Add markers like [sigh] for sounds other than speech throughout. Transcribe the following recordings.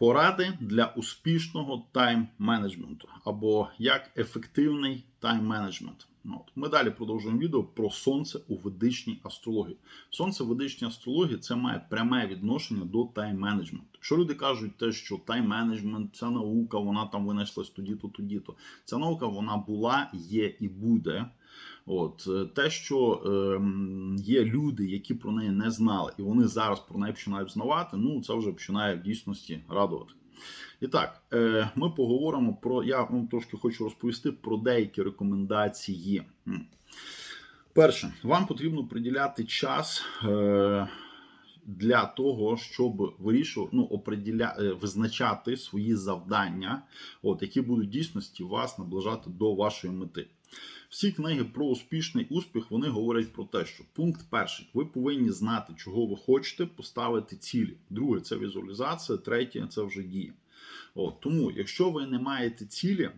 Поради для успішного тайм-менеджменту або як ефективний тайм-менеджмент. Ну, От. Ми далі продовжуємо відео про сонце у ведичній астрології. Сонце в ведичній астрології це має пряме відношення до тайм-менеджменту. Якщо люди кажуть, те, що тайм-менеджмент це наука, вона там винайшлась тоді-то, тоді-то. Ця наука вона була, є і буде. От е, те, що е, є люди, які про неї не знали, і вони зараз про неї починають знавати, ну це вже починає в дійсності радувати. І так, е, ми поговоримо про. Я вам трошки хочу розповісти про деякі рекомендації. Перше, вам потрібно приділяти час. Е, для того, щоб вирішувати, ну, определя... е, визначати свої завдання, от, які будуть в дійсності вас наближати до вашої мети. Всі книги про успішний успіх вони говорять про те, що пункт перший, ви повинні знати, чого ви хочете, поставити цілі. Друге це візуалізація, третє це вже дія. От, тому, якщо ви не маєте цілі,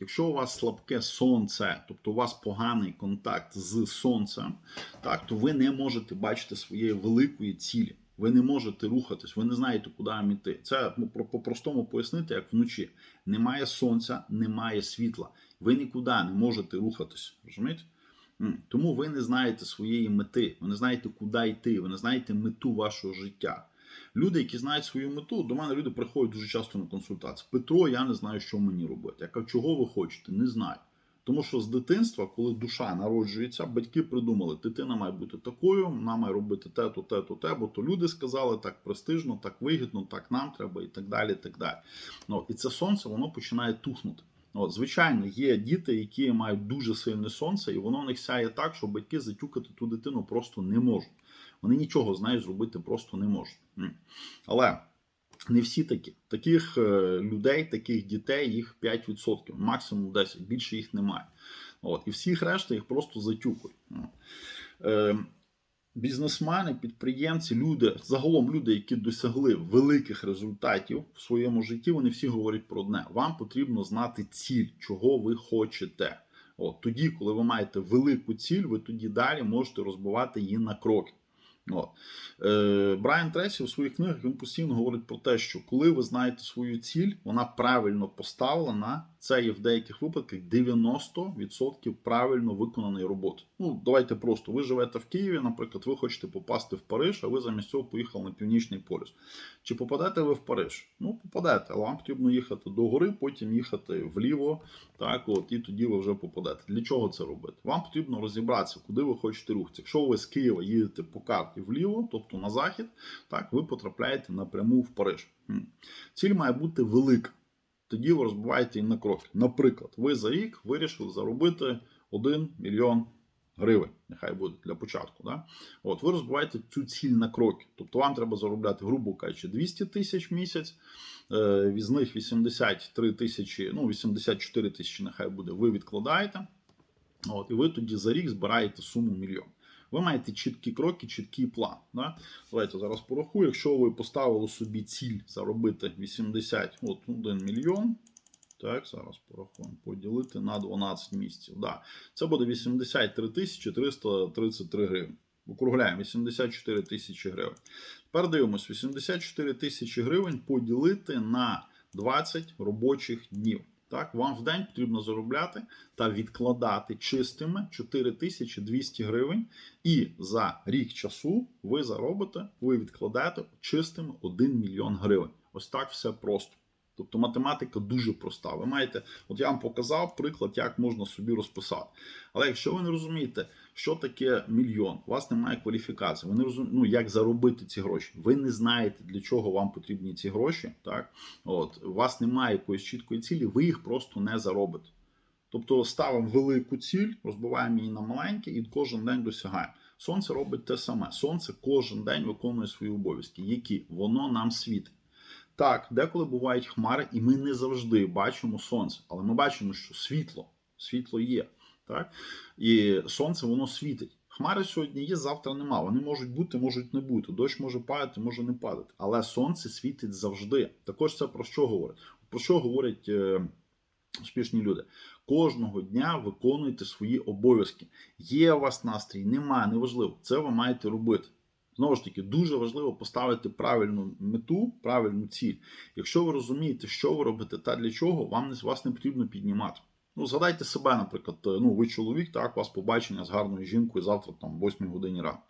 якщо у вас слабке сонце, тобто у вас поганий контакт з сонцем, так, то ви не можете бачити своєї великої цілі. Ви не можете рухатись, ви не знаєте, куди вам іти. Це ну, по-простому пояснити, як вночі. Немає сонця, немає світла. Ви нікуди не можете рухатись. Розумієте? Тому ви не знаєте своєї мети, ви не знаєте, куди йти, ви не знаєте мету вашого життя. Люди, які знають свою мету, до мене люди приходять дуже часто на консультації. Петро, я не знаю, що мені робити. Я кажу, чого ви хочете? Не знаю. Тому що з дитинства, коли душа народжується, батьки придумали, дитина має бути такою, вона має робити те, то, те, то, те, бо то люди сказали так престижно, так вигідно, так нам треба і так далі. І так далі. Ну, і це сонце воно починає тухнути. От, звичайно, є діти, які мають дуже сильне сонце, і воно в них сяє так, що батьки затюкати ту дитину просто не можуть. Вони нічого з нею зробити просто не можуть. Але не всі такі. Таких е, людей, таких дітей, їх 5%, максимум 10%, більше їх немає. От, і всіх решта їх просто затюкують. Е, Бізнесмени, підприємці, люди, загалом люди, які досягли великих результатів в своєму житті, вони всі говорять про одне: вам потрібно знати ціль, чого ви хочете. От тоді, коли ви маєте велику ціль, ви тоді далі можете розбивати її на кроки. От. Е, Брайан Тресі у своїх книгах він постійно говорить про те, що коли ви знаєте свою ціль, вона правильно поставлена. Це є в деяких випадках 90% правильно виконаної роботи. Ну, давайте просто. Ви живете в Києві, наприклад, ви хочете попасти в Париж, а ви замість цього поїхали на Північний полюс. Чи попадете ви в Париж? Ну, попадете, але вам потрібно їхати до гори, потім їхати вліво, так, от, і тоді ви вже попадете. Для чого це робити? Вам потрібно розібратися, куди ви хочете рухатися. Якщо ви з Києва їдете по карті вліво, тобто на захід, так, ви потрапляєте напряму в Париж. Ціль має бути велика. Тоді ви розбиваєте її на кроки. Наприклад, ви за рік вирішили заробити 1 мільйон гривень. Нехай буде для початку. Да? От ви розбиваєте цю ціль на кроки. Тобто вам треба заробляти, грубо кажучи, 200 тисяч в місяць. Е, З них 83 тисячі, ну 84 тисячі, нехай буде, ви відкладаєте. От, і ви тоді за рік збираєте суму мільйон. Ви маєте чіткі кроки, чіткий план. Да? Давайте зараз порахую. Якщо ви поставили собі ціль заробити 80, от 1 мільйон. Так, зараз порахуємо. Поділити на 12 місяців. Да. Це буде 83 тисячі 333 гривень. Округляємо 84 тисячі гривень. Тепер дивимось: 84 тисячі гривень поділити на 20 робочих днів. Так, вам в день потрібно заробляти та відкладати чистими 4200 гривень, і за рік часу ви заробите, ви відкладаєте чистими 1 мільйон гривень. Ось так все просто. Тобто математика дуже проста. Ви маєте, от я вам показав приклад, як можна собі розписати. Але якщо ви не розумієте, що таке мільйон, у вас немає кваліфікації, ви не розумієте, ну, як заробити ці гроші. Ви не знаєте, для чого вам потрібні ці гроші. Так? От, у вас немає якоїсь чіткої цілі, ви їх просто не заробите. Тобто ставимо велику ціль, розбиваємо її на маленькі і кожен день досягаємо. Сонце робить те саме. Сонце кожен день виконує свої обов'язки, які воно нам світить. Так, деколи бувають хмари, і ми не завжди бачимо сонце, але ми бачимо, що світло, світло є. Так? І сонце воно світить. Хмари сьогодні є, завтра нема. Вони можуть бути, можуть не бути. Дощ може падати, може не падати. Але сонце світить завжди. Також це про що говорить? Про що говорять е, успішні люди? Кожного дня виконуйте свої обов'язки. Є у вас настрій, немає, неважливо. Це ви маєте робити. Знову ж таки, дуже важливо поставити правильну мету, правильну ціль. Якщо ви розумієте, що ви робите та для чого, вам вас не потрібно піднімати. Ну, згадайте себе, наприклад, е, ну ви чоловік, так, у вас побачення з гарною жінкою завтра там, в 8 годині ранку.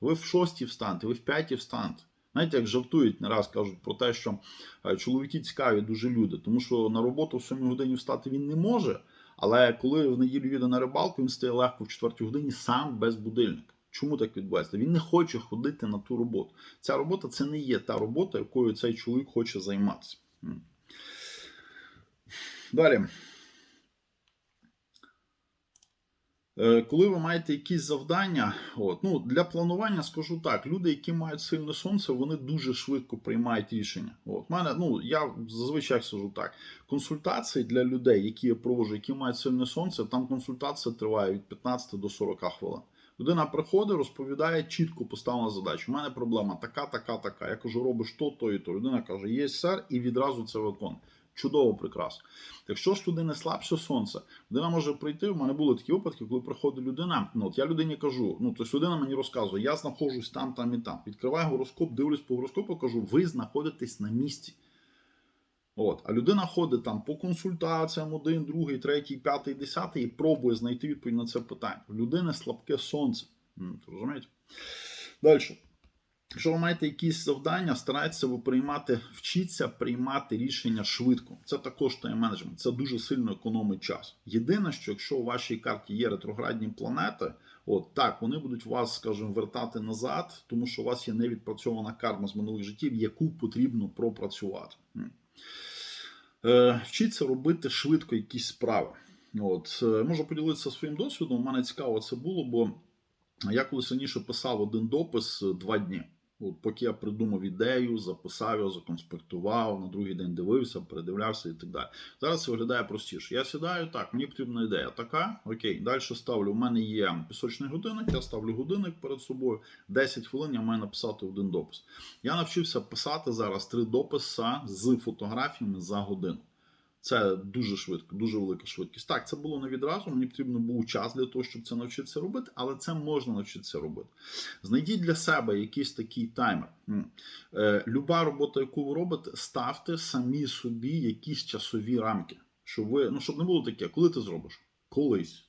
Ви в 6 встанете, ви в 5 встанете. Знаєте, як жартують не раз кажуть про те, що е, чоловіки цікаві дуже люди, тому що на роботу в 7 годині встати він не може. Але коли в неділю їде на рибалку, він стає легко в 4 годині сам без будильника. Чому так відбувається? Він не хоче ходити на ту роботу. Ця робота це не є та робота, якою цей чоловік хоче займатися. Далі. Е, Коли ви маєте якісь завдання, от, ну, для планування скажу так: люди, які мають сильне сонце, вони дуже швидко приймають рішення. От, мене, ну, я зазвичай скажу так: консультації для людей, які я проводжу, які мають сильне сонце, там консультація триває від 15 до 40 хвилин. Людина приходить, розповідає чітко поставлену задачу. У мене проблема така, така, така. Я кажу, робиш то, то і то. Людина каже, є сер, і відразу це виконує. Чудово, прекрасно. Якщо ж людина слабше сонце, людина може прийти. У мене були такі випадки, коли приходить людина. Ну от я людині кажу, ну тобто людина мені розказує, я знаходжусь там, там і там. Відкриваю гороскоп, дивлюсь по гороскопу, кажу, ви знаходитесь на місці. От, а людина ходить там по консультаціям один, другий, третій, п'ятий, десятий і пробує знайти відповідь на це питання. У людини слабке сонце. Розумієте? Далі. Якщо ви маєте якісь завдання, старайтеся ви приймати, вчіться приймати рішення швидко. Це також тайм-менеджмент, це дуже сильно економить час. Єдине, що якщо у вашій карті є ретроградні планети, от так вони будуть вас, скажімо, вертати назад, тому що у вас є невідпрацьована карма з минулих життів, яку потрібно пропрацювати. Е, робити швидко якісь справи. От, е, можу поділитися своїм досвідом. У мене цікаво це було, бо я колись раніше писав один допис е, два дні. От, поки я придумав ідею, записав його, законспектував, на другий день дивився, передивлявся і так далі. Зараз виглядає простіше. Я сідаю, так, мені потрібна ідея така. Окей, далі ставлю. У мене є пісочний годинник, я ставлю годинник перед собою. 10 хвилин я маю написати один допис. Я навчився писати зараз три дописи з фотографіями за годину. Це дуже швидко, дуже велика швидкість. Так, це було не відразу. Мені потрібно був час для того, щоб це навчитися робити, але це можна навчитися робити. Знайдіть для себе якийсь такий таймер. Е, Люба робота, яку ви робите, ставте самі собі якісь часові рамки. Щоб ви, ну щоб не було таке, коли ти зробиш? Колись.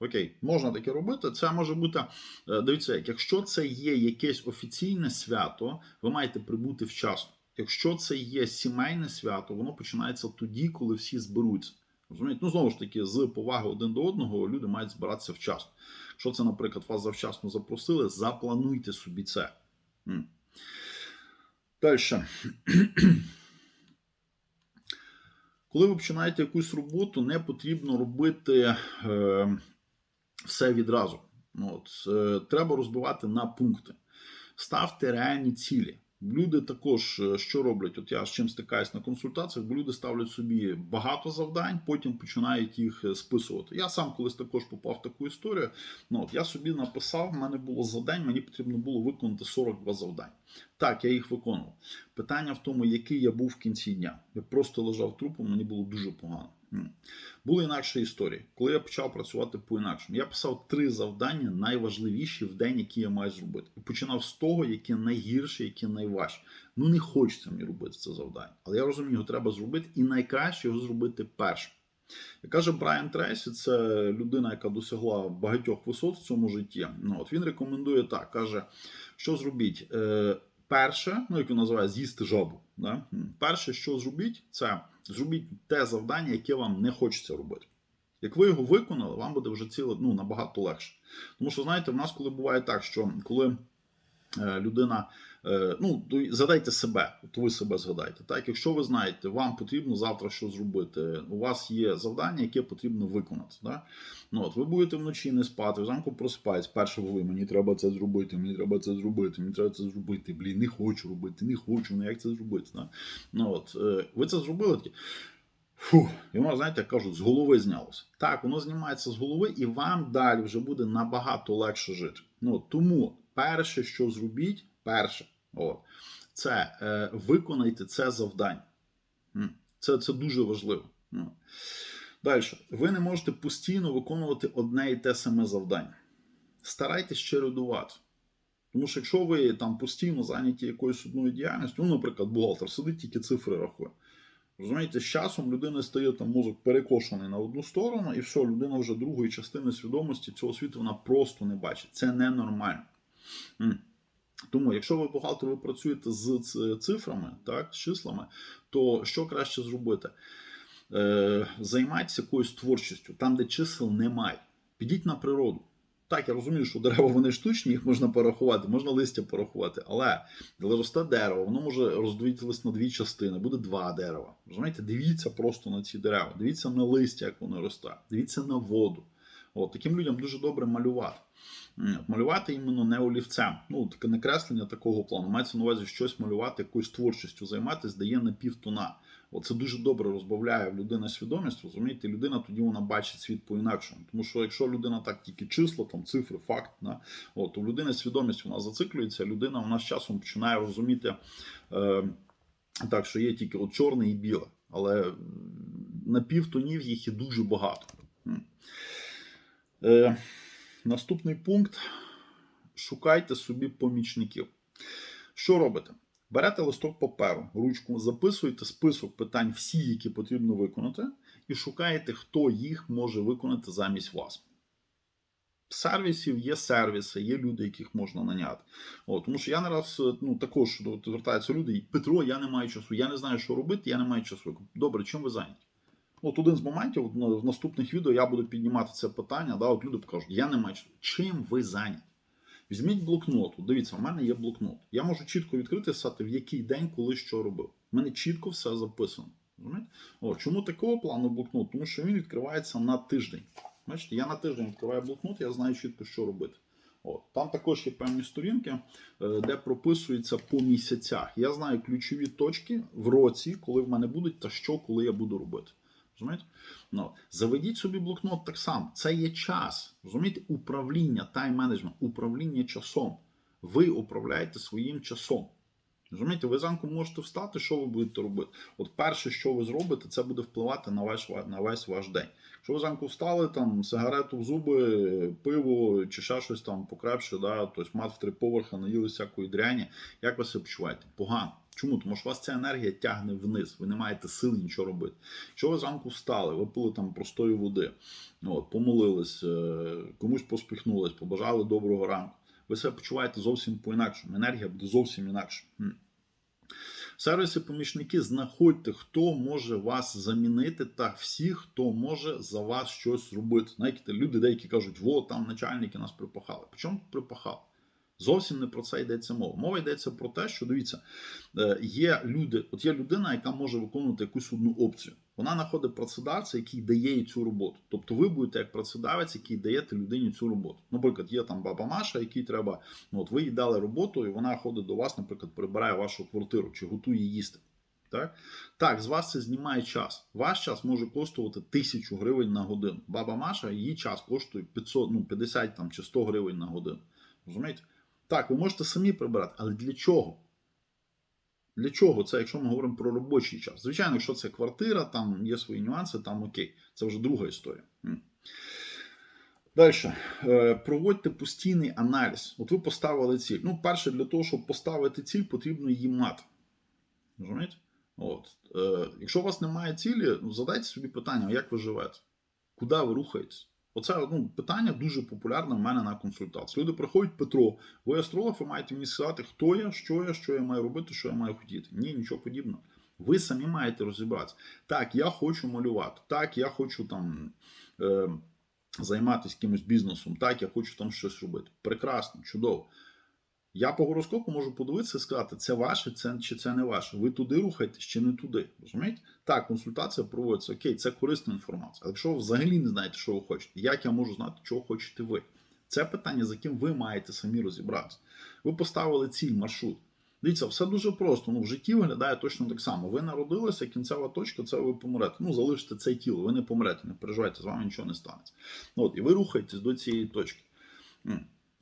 Окей, можна таке робити. Це може бути. е, Дивіться, як якщо це є якесь офіційне свято, ви маєте прибути вчасно. Якщо це є сімейне свято, воно починається тоді, коли всі зберуться. Розумієте? Ну, знову ж таки, з поваги один до одного люди мають збиратися вчасно. Якщо це, наприклад, вас завчасно запросили, заплануйте собі це. Далі. [clears throat] Коли ви починаєте якусь роботу, не потрібно робити е, все відразу. Ну, От, е, треба розбивати на пункти. Ставте реальні цілі. Люди також е, що роблять? От я з чим стикаюсь на консультаціях, бо люди ставлять собі багато завдань, потім починають їх е, списувати. Я сам колись також попав в таку історію. Ну, от я собі написав, в мене було за день, мені потрібно було виконати 42 завдання. Так, я їх виконував. Питання в тому, який я був в кінці дня. Я просто лежав трупом, мені було дуже погано. Були інакші історії. Коли я почав працювати по-інакшому, я писав три завдання найважливіші в день, які я маю зробити. І починав з того, яке найгірше, яке найважче. Ну не хочеться мені робити це завдання. Але я розумію, його треба зробити, і найкраще його зробити першим. Як каже Брайан Трейсі, це людина, яка досягла багатьох висот в цьому житті. Ну, от Він рекомендує так: каже, що зробіть. Е, перше, ну як він називає, з'їсти жабу. Да? Перше, що зробіть, це зробіть те завдання, яке вам не хочеться робити. Як ви його виконали, вам буде вже ціле ну, набагато легше. Тому що, знаєте, в нас коли буває так, що коли людина, е, ну, задайте себе, от ви себе згадайте. Так, якщо ви знаєте, вам потрібно завтра що зробити, у вас є завдання, яке потрібно виконати. Да? Ну, от, ви будете вночі не спати, зранку просипаєтесь, перше ви, мені треба це зробити, мені треба це зробити, мені треба це зробити. Блін, не хочу робити, не хочу, ну як це зробити. Да? Ну, от, е, ви це зробили такі. Фу, і воно, знаєте, як кажуть, з голови знялося. Так, воно знімається з голови, і вам далі вже буде набагато легше жити. Ну, тому перше, що зробіть, перше, от, це е, виконайте це завдання. Це, це дуже важливо. Ну. Далі, ви не можете постійно виконувати одне і те саме завдання. Старайтесь чередувати. Тому що якщо ви там постійно зайняті якоюсь одною діяльністю, ну, наприклад, бухгалтер сидить тільки цифри рахує. Розумієте, з часом людина стає там мозок перекошений на одну сторону, і все, людина вже другої частини свідомості цього світу вона просто не бачить. Це ненормально. Тому, якщо ви бухгалтер, ви працюєте з цифрами, так, з числами, то що краще зробити? Е, займайтеся якоюсь творчістю, там, де чисел немає. Підіть на природу. Так, я розумію, що дерева вони штучні, їх можна порахувати, можна листя порахувати, але коли росте дерево, воно може розділитися на дві частини, буде два дерева. Розумієте, дивіться просто на ці дерева, дивіться на листя, як воно росте, дивіться на воду. От, таким людям дуже добре малювати. Малювати іменно не олівцем. Ну, таке не креслення такого плану. Мається на увазі щось малювати, якоюсь творчістю займатися, дає на півтона. Це дуже добре розбавляє в людини свідомість, розумієте, людина тоді вона бачить світ по-інакшому. Тому що якщо людина так тільки число, там цифри, факт, да, от, то людини свідомість вона зациклюється, людина вона з часом починає розуміти, е, так, що є тільки от чорне і біле, але на півтонів їх є дуже багато. Е, наступний пункт: шукайте собі помічників. Що робите? Берете листок паперу, ручку, записуєте список питань, всі, які потрібно виконати, і шукаєте, хто їх може виконати замість вас. Сервісів є сервіси, є люди, яких можна наняти. От, тому що я не раз ну, також звертаються люди, Петро, я не маю часу, я не знаю, що робити, я не маю часу. Добре, чим ви зайняті? От один з моментів в наступних відео я буду піднімати це питання. Да, от люди покажуть, я не маю. Чим ви зайняті? Візьміть блокнот. Дивіться, в мене є блокнот. Я можу чітко відкрити сати, в який день, коли що робив. У мене чітко все записано. О, чому такого плану блокнот? Тому що він відкривається на тиждень. Бачите, я на тиждень відкриваю блокнот, я знаю чітко, що робити. От. Там також є певні сторінки, е, де прописується по місяцях. Я знаю ключові точки в році, коли в мене будуть, та що, коли я буду робити. Розумієте? Ну, заведіть собі блокнот так само. Це є час. Розумієте, управління, тайм-менеджмент, управління часом. Ви управляєте своїм часом. Розумієте, ви зранку можете встати, що ви будете робити? От перше, що ви зробите, це буде впливати на ваш на весь ваш день. Якщо ви зранку встали, там сигарету в зуби, пиво чи ще щось там покрепше, да, тобто мат в три поверха, наїли всякої дряні, як ви себе почуваєте? Погано. Чому? Тому що вас ця енергія тягне вниз, ви не маєте сили нічого робити. Якщо ви зранку встали, ви пили там простої води, от, помолились, е, комусь поспіхнулись, побажали доброго ранку. Ви себе почуваєте зовсім по-інакшому. Енергія буде зовсім інакша. Сервіси помічники знаходьте, хто може вас замінити, та всі, хто може за вас щось зробити. Знаєте, люди деякі кажуть, во там начальники нас припахали. Причому припахали? Зовсім не про це йдеться мова. Мова йдеться про те, що дивіться, е, є люди, от є людина, яка може виконувати якусь одну опцію. Вона знаходить працедавця, який дає їй цю роботу. Тобто ви будете як працедавець, який даєте людині цю роботу. Наприклад, є там баба Маша, якій треба, ну от ви їй дали роботу, і вона ходить до вас, наприклад, прибирає вашу квартиру чи готує їсти. Так? так, з вас це знімає час. Ваш час може коштувати тисячу гривень на годину. Баба Маша, її час коштує 500, ну, 50 там, чи 100 гривень на годину. Розумієте? Так, ви можете самі прибирати, але для чого? Для чого це, якщо ми говоримо про робочий час? Звичайно, якщо це квартира, там є свої нюанси, там окей. Це вже друга історія. Далі. Проводьте постійний аналіз. От ви поставили ціль. Ну, перше, для того, щоб поставити ціль, потрібно її мати. Розумієте? От. Е, Якщо у вас немає цілі, ну, задайте собі питання, як ви живете? Куди ви рухаєтесь? Оце ну, питання дуже популярне в мене на консультації. Люди приходять, Петро, ви астролог, ви маєте мені сказати, хто я, що я, що я маю робити, що я маю хотіти. Ні, нічого подібного. Ви самі маєте розібратися. Так, я хочу малювати, так, я хочу там е, займатися якимось бізнесом, так, я хочу там щось робити. Прекрасно, чудово. Я по гороскопу можу подивитися і сказати, це ваше, це чи це не ваше. Ви туди рухаєтесь чи не туди. Розумієте? Так, консультація проводиться. Окей, це корисна інформація. Але якщо ви взагалі не знаєте, що ви хочете, як я можу знати, чого хочете ви? Це питання, за яким ви маєте самі розібратися. Ви поставили ціль, маршрут. Дивіться, все дуже просто. Ну, в житті виглядає точно так само. Ви народилися, кінцева точка це ви помрете. Ну, залишите це тіло, ви не помрете, не переживайте, з вами нічого не станеться. От, і ви рухаєтесь до цієї точки.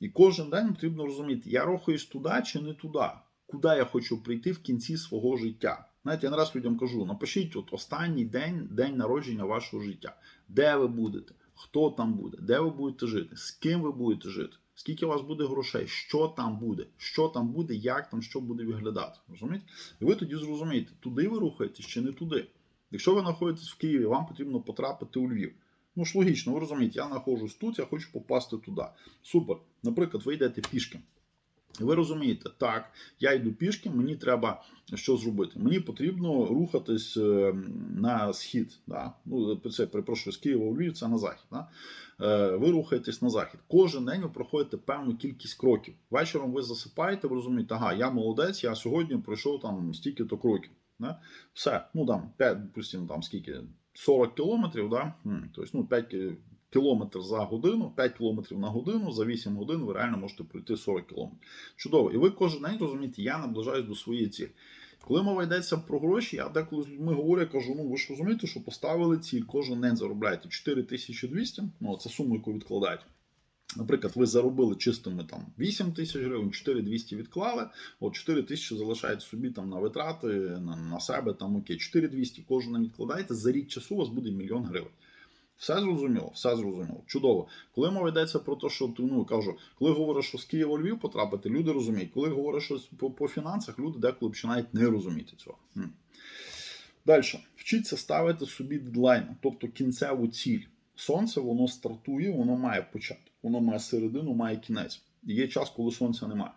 І кожен день потрібно розуміти, я рухаюсь туди чи не туди, куди я хочу прийти в кінці свого життя. Знаєте, я не раз людям кажу: напишіть от останній день, день народження вашого життя. Де ви будете, хто там буде, де ви будете жити, з ким ви будете жити. Скільки у вас буде грошей, що там буде, що там буде, як там що буде виглядати. Розумієте? І ви тоді зрозумієте, туди ви рухаєтесь чи не туди. Якщо ви знаходитесь в Києві, вам потрібно потрапити у Львів. Ну ж логічно, ви розумієте, я знаходжусь тут, я хочу попасти туди. Супер. Наприклад, ви йдете пішки. Ви розумієте, так, я йду пішки, мені треба що зробити? Мені потрібно рухатись е, на схід. Да? Ну, це перепрошую, з Києва у Львів, це на захід. Да? Е, Ви рухаєтесь на захід. Кожен день ви проходите певну кількість кроків. Вечором ви засипаєте, ви розумієте, ага, я молодець, я сьогодні пройшов там стільки-то кроків. Да? Все, ну там 5, допустимо, там скільки 40 кілометрів, да? Тобто, ну, 5 кілометр за годину, 5 кілометрів на годину, за 8 годин ви реально можете пройти 40 кілометрів. Чудово. І ви кожен день розумієте, я наближаюсь до своєї цілі. Коли мова йдеться про гроші, я деколи з людьми говорю, я кажу, ну ви ж розумієте, що поставили ціль, кожен день заробляєте 4200, ну це сума, яку відкладають. Наприклад, ви заробили чистими там 8 тисяч гривень, 4200 відклали, от 4 тисячі залишаєте собі там на витрати, на, на себе, там окей, 4200 кожен відкладаєте, за рік часу у вас буде мільйон гривень. Все зрозуміло, все зрозуміло. Чудово. Коли мова йдеться про те, що ти, ну кажу, коли говориш, що з Києва Львів потрапити, люди розуміють. Коли говориш щось по, по фінансах, люди деколи починають не розуміти цього. М. Далі, вчіться ставити собі дедлайни, тобто кінцеву ціль. Сонце воно стартує, воно має початок, воно має середину, має кінець. Є час, коли сонця немає.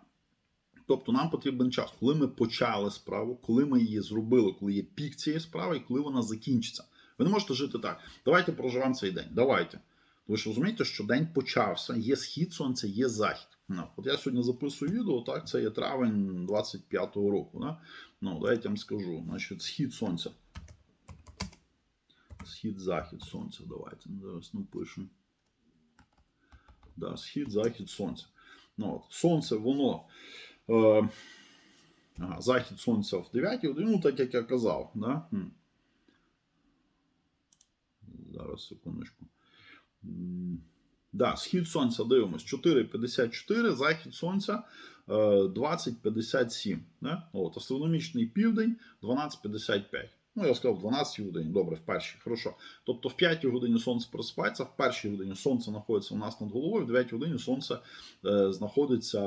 Тобто нам потрібен час, коли ми почали справу, коли ми її зробили, коли є пік цієї справи і коли вона закінчиться. Ви не можете жити так. Давайте проживемо цей день. Давайте. Ви ж розумієте, що день почався, є схід сонця, є захід. Ну, от я сьогодні записую відео, так, це є травень 25-го року. Да? Ну, давайте я вам скажу. Значить, схід сонця. Схід, захід сонця. Давайте зараз напишемо. Да, схід, захід сонця. Ну, от, сонце, воно. Е, ага, захід сонця в 9 годині, ну так як я казав. Да? Зараз секундочку. Да, схід сонця дивимось 4,54, захід сонця е, 20,57. Да? От, астрономічний південь 12,55. Ну, я сказав 12 годині, добре, в першій, хорошо. Тобто в 5 годині сонце просипається, в першій годині сонце знаходиться у нас над головою, в 9 годині сонце е, знаходиться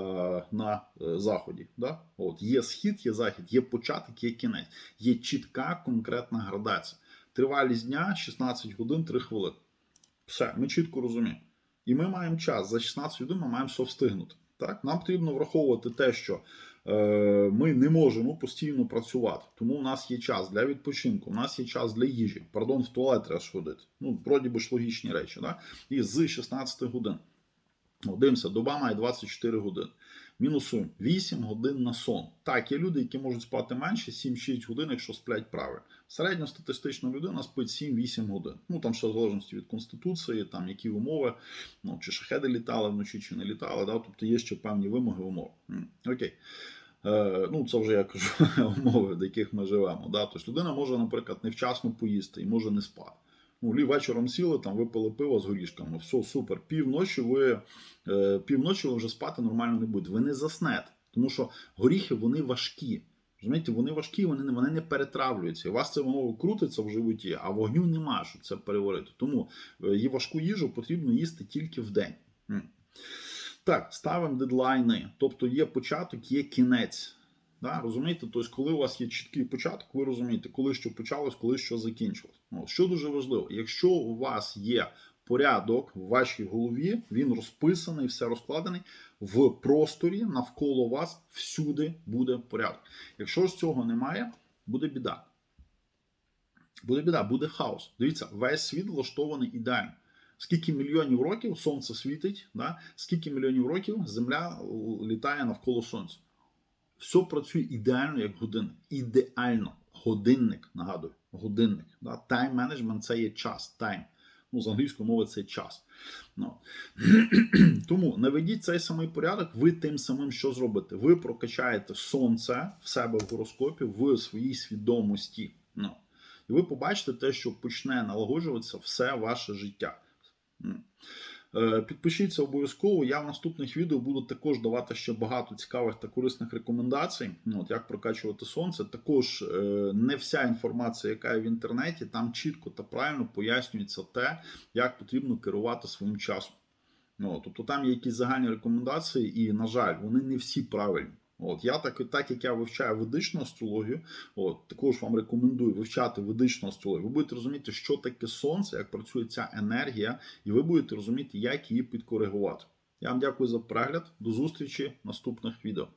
на е, заході. Да? От, є схід, є захід, є початок, є кінець, є чітка конкретна градація. Тривалість дня 16 годин 3 хвилини. Все, ми чітко розуміємо. І ми маємо час. За 16 годин ми маємо все встигнути. Так? Нам потрібно враховувати те, що е, ми не можемо постійно працювати. Тому у нас є час для відпочинку, у нас є час для їжі. Пардон, в туалет треба сходити. Ну, вроді би ж логічні речі. Да? І з 16 годин. Дивимося, доба має 24 години. Мінусуємо 8 годин на сон. Так, є люди, які можуть спати менше, 7-6 годин, якщо сплять правильно. Середньостатистична людина спить 7-8 годин. Ну там ще в залежності від конституції, там які умови, ну чи шахеди літали вночі, чи не літали. Да? Тобто є ще певні вимоги умов. Окей. Е, ну, це вже я кажу [laughs] умови, в яких ми живемо. Да? Тобто людина може, наприклад, невчасно поїсти і може не спати. Ну, лі вечором сіли, там випили пиво з горішками. Все, супер. Півночі ви е, півночі ви вже спати нормально не будете. Ви не заснете. Тому що горіхи вони важкі. Розумієте, вони важкі, вони вони не перетравлюються. У вас це воно крутиться в животі, а вогню нема, щоб це переварити. Тому е, її важку їжу потрібно їсти тільки в день. Так, ставимо дедлайни. Тобто є початок, є кінець. Да, розумієте? Тобто, коли у вас є чіткий початок, ви розумієте, коли що почалось, коли що закінчилось. Ну, що дуже важливо, якщо у вас є порядок в вашій голові, він розписаний, все розкладений в просторі навколо вас всюди буде порядок. Якщо ж цього немає, буде біда. Буде біда, буде хаос. Дивіться, весь світ влаштований ідеально. Скільки мільйонів років сонце світить, да? скільки мільйонів років Земля літає навколо сонця. Все працює ідеально як годинник. Ідеально. Годинник, нагадую, годинник. Да? Тайм менеджмент це є час. Тайм. Ну, з англійської мови це час. Ну. [clears throat] Тому наведіть цей самий порядок, ви тим самим що зробите? Ви прокачаєте сонце в себе в гороскопі в своїй свідомості. Ну. І ви побачите те, що почне налагоджуватися все ваше життя. Е, Підпишіться обов'язково. Я в наступних відео буду також давати ще багато цікавих та корисних рекомендацій. Ну, От як прокачувати сонце. Також е, не вся інформація, яка є в інтернеті, там чітко та правильно пояснюється те, як потрібно керувати своїм часом. Ну, тобто там є якісь загальні рекомендації, і, на жаль, вони не всі правильні. От я так, так як я вивчаю ведичну астрологію, от також вам рекомендую вивчати ведичну астрологію. Ви будете розуміти, що таке сонце, як працює ця енергія, і ви будете розуміти, як її підкоригувати. Я вам дякую за перегляд. До зустрічі в наступних відео.